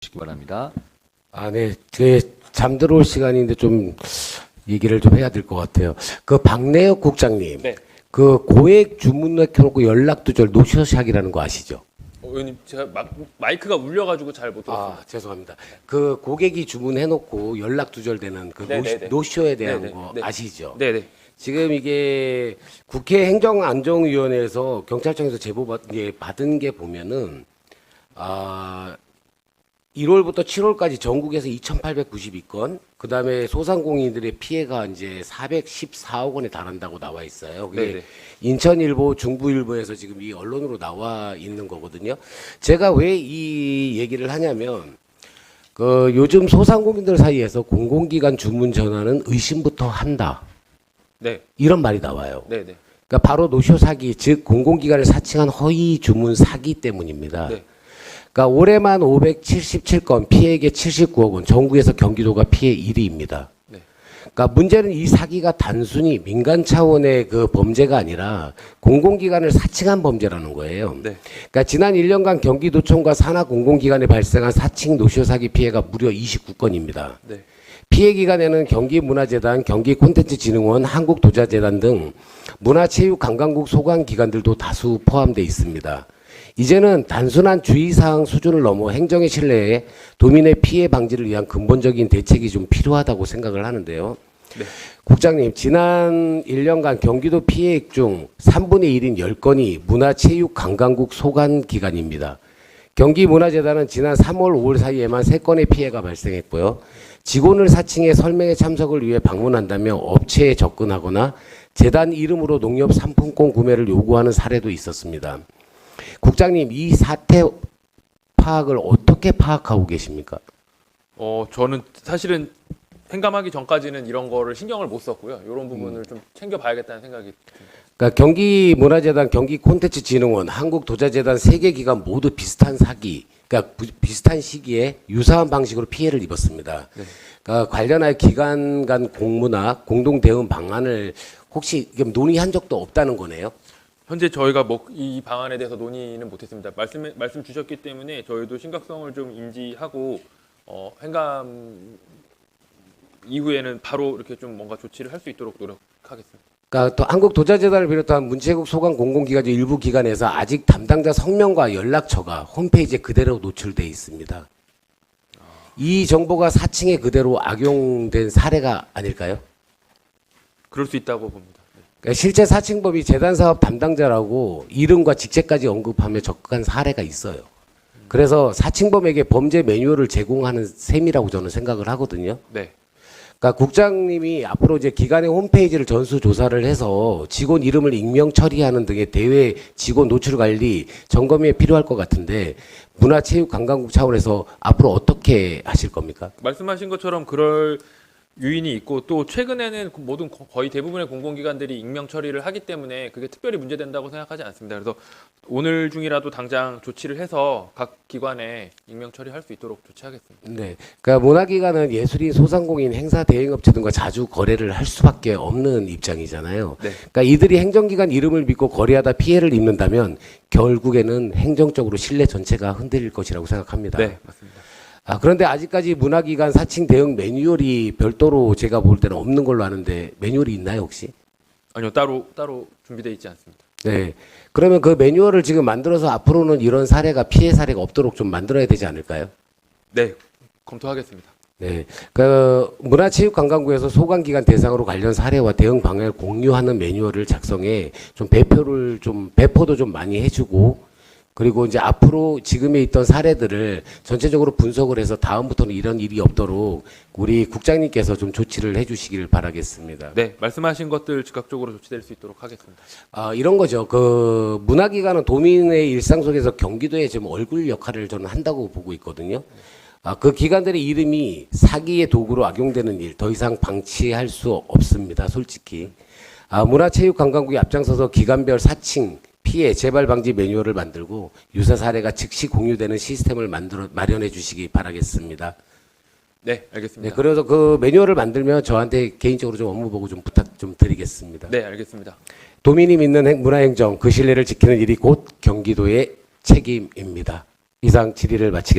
주시기 바랍니다. 아, 네. 제 잠들어 올 시간인데 좀 얘기를 좀 해야 될 것 같아요. 그 박내혁 국장님. 네. 그 고액 주문 넣혀놓고 연락 두절 노쇼샥이라는 거 아시죠? 어, 의원님 제가 마, 마이크가 울려가지고 잘 못 들었어요. 아, 죄송합니다. 그 고객이 주문해놓고 연락 두절되는 그 네네네. 노, 쇼 에 대한 네네. 거 네. 아시죠? 네네. 지금 이게 국회 행정안전위원회에서 경찰청에서 제보 받, 이제 받은 게 보면은 아 1월부터 7월까지 전국에서 2,892건, 그 다음에 소상공인들의 피해가 이제 414억 원에 달한다고 나와 있어요. 그게 네네. 인천일보, 중부일보에서 지금 이 언론으로 나와 있는 거거든요. 제가 왜 이 얘기를 하냐면, 그 요즘 소상공인들 사이에서 공공기관 주문 전화는 의심부터 한다. 네. 이런 말이 나와요. 네네. 그러니까 바로 노쇼 사기, 즉 공공기관을 사칭한 허위 주문 사기 때문입니다. 네. 그러니까 올해만 577건, 피해액의 79억 원, 전국에서 경기도가 피해 1위입니다. 네. 그러니까 문제는 이 사기가 단순히 민간 차원의 그 범죄가 아니라 공공기관을 사칭한 범죄라는 거예요. 네. 그러니까 지난 1년간 경기도청과 산하 공공기관에 발생한 사칭 노쇼 사기 피해가 무려 29건입니다. 네. 피해 기간에는 경기문화재단, 경기콘텐츠진흥원, 한국도자재단 등 문화체육관광국 소관 기관들도 다수 포함되어 있습니다. 이제는 단순한 주의사항 수준을 넘어 행정의 신뢰에 도민의 피해 방지를 위한 근본적인 대책이 좀 필요하다고 생각을 하는데요. 네. 국장님, 지난 1년간 경기도 피해액 중 3분의 1인 10건이 문화체육관광국 소관 기관입니다. 경기문화재단은 지난 3월, 5월 사이에만 3건의 피해가 발생했고요. 직원을 사칭해 설명회 참석을 위해 방문한다며 업체에 접근하거나 재단 이름으로 농협 상품권 구매를 요구하는 사례도 있었습니다. 국장님, 이 사태 파악을 어떻게 파악하고 계십니까? 어 저는 사실은 행감하기 전까지는 이런 거를 신경을 못 썼고요. 이런 음. 부분을 좀 챙겨봐야겠다는 생각이 듭니다. 그러니까 경기문화재단, 경기콘텐츠진흥원, 한국도자재단 세 개 기관 모두 비슷한 사기, 그러니까 부- 비슷한 시기에 유사한 방식으로 피해를 입었습니다. 네. 그러니까 관련하여 기관 간 공무나 공동 대응 방안을 혹시 논의한 적도 없다는 거네요. 현재 저희가 뭐 이 방안에 대해서 논의는 못했습니다. 말씀 말씀 주셨기 때문에 저희도 심각성을 좀 인지하고 어, 행감 이후에는 바로 이렇게 좀 뭔가 조치를 할 수 있도록 노력하겠습니다. 그러니까 또 한국 도자재단을 비롯한 문체국 소관 공공기관 중 일부 기관에서 아직 담당자 성명과 연락처가 홈페이지에 그대로 노출돼 있습니다. 이 정보가 사칭에 그대로 악용된 사례가 아닐까요? 그럴 수 있다고 봅니다. 네. 그러니까 실제 사칭법이 재단 사업 담당자라고 이름과 직책까지 언급하며 적극한 사례가 있어요. 그래서 사칭범에게 범죄 매뉴얼을 제공하는 셈이라고 저는 생각을 하거든요. 네. 그러니까 국장님이 앞으로 이제 기관의 홈페이지를 전수 조사를 해서 직원 이름을 익명 처리하는 등의 대외 직원 노출 관리 점검이 필요할 것 같은데 문화체육관광국 차원에서 앞으로 어떻게 하실 겁니까? 말씀하신 것처럼 그럴 유인이 있고 또 최근에는 모든 거- 거의 대부분의 공공기관들이 익명 처리를 하기 때문에 그게 특별히 문제된다고 생각하지 않습니다. 그래서 오늘 중이라도 당장 조치를 해서 각 기관에 익명 처리할 수 있도록 조치하겠습니다. 네. 그러니까 문화기관은 예술인, 소상공인, 행사 대행업체 등과 자주 거래를 할 수밖에 없는 입장이잖아요. 네. 그러니까 이들이 행정기관 이름을 믿고 거래하다 피해를 입는다면 결국에는 행정적으로 신뢰 전체가 흔들릴 것이라고 생각합니다. 네, 맞습니다. 아, 그런데 아직까지 문화기관 사칭 대응 매뉴얼이 별도로 제가 볼 때는 없는 걸로 아는데 매뉴얼이 있나요 혹시? 아니요, 따로 따로 준비되어 있지 않습니다. 네. 그러면 그 매뉴얼을 지금 만들어서 앞으로는 이런 사례가 피해 사례가 없도록 좀 만들어야 되지 않을까요? 네, 검토하겠습니다. 네. 그 문화체육관광부에서 소관기관 대상으로 관련 사례와 대응 방향을 공유하는 매뉴얼을 작성해 좀 배표를 좀 배포도 좀 많이 해주고 그리고 이제 앞으로 지금에 있던 사례들을 전체적으로 분석을 해서 다음부터는 이런 일이 없도록 우리 국장님께서 좀 조치를 해주시길 바라겠습니다. 네, 말씀하신 것들 즉각적으로 조치될 수 있도록 하겠습니다. 아, 이런 거죠. 그 문화기관은 도민의 일상 속에서 경기도의 좀 얼굴 역할을 저는 한다고 보고 있거든요. 아, 그 기관들의 이름이 사기의 도구로 악용되는 일 더 이상 방치할 수 없습니다. 솔직히. 아, 문화체육관광국이 앞장서서 기관별 사칭 피해 재발 방지 매뉴얼을 만들고 유사 사례가 즉시 공유되는 시스템을 만들어 마련해 주시기 바라겠습니다. 네, 네, 알겠습니다. 그래서 그 매뉴얼을 만들면 저한테 개인적으로 좀 업무 보고 좀 부탁 좀 드리겠습니다. 네, 알겠습니다. 도민이 믿는 행- 문화행정 그 신뢰를 지키는 일이 곧 경기도의 책임입니다. 이상 질의를 마치겠습니다.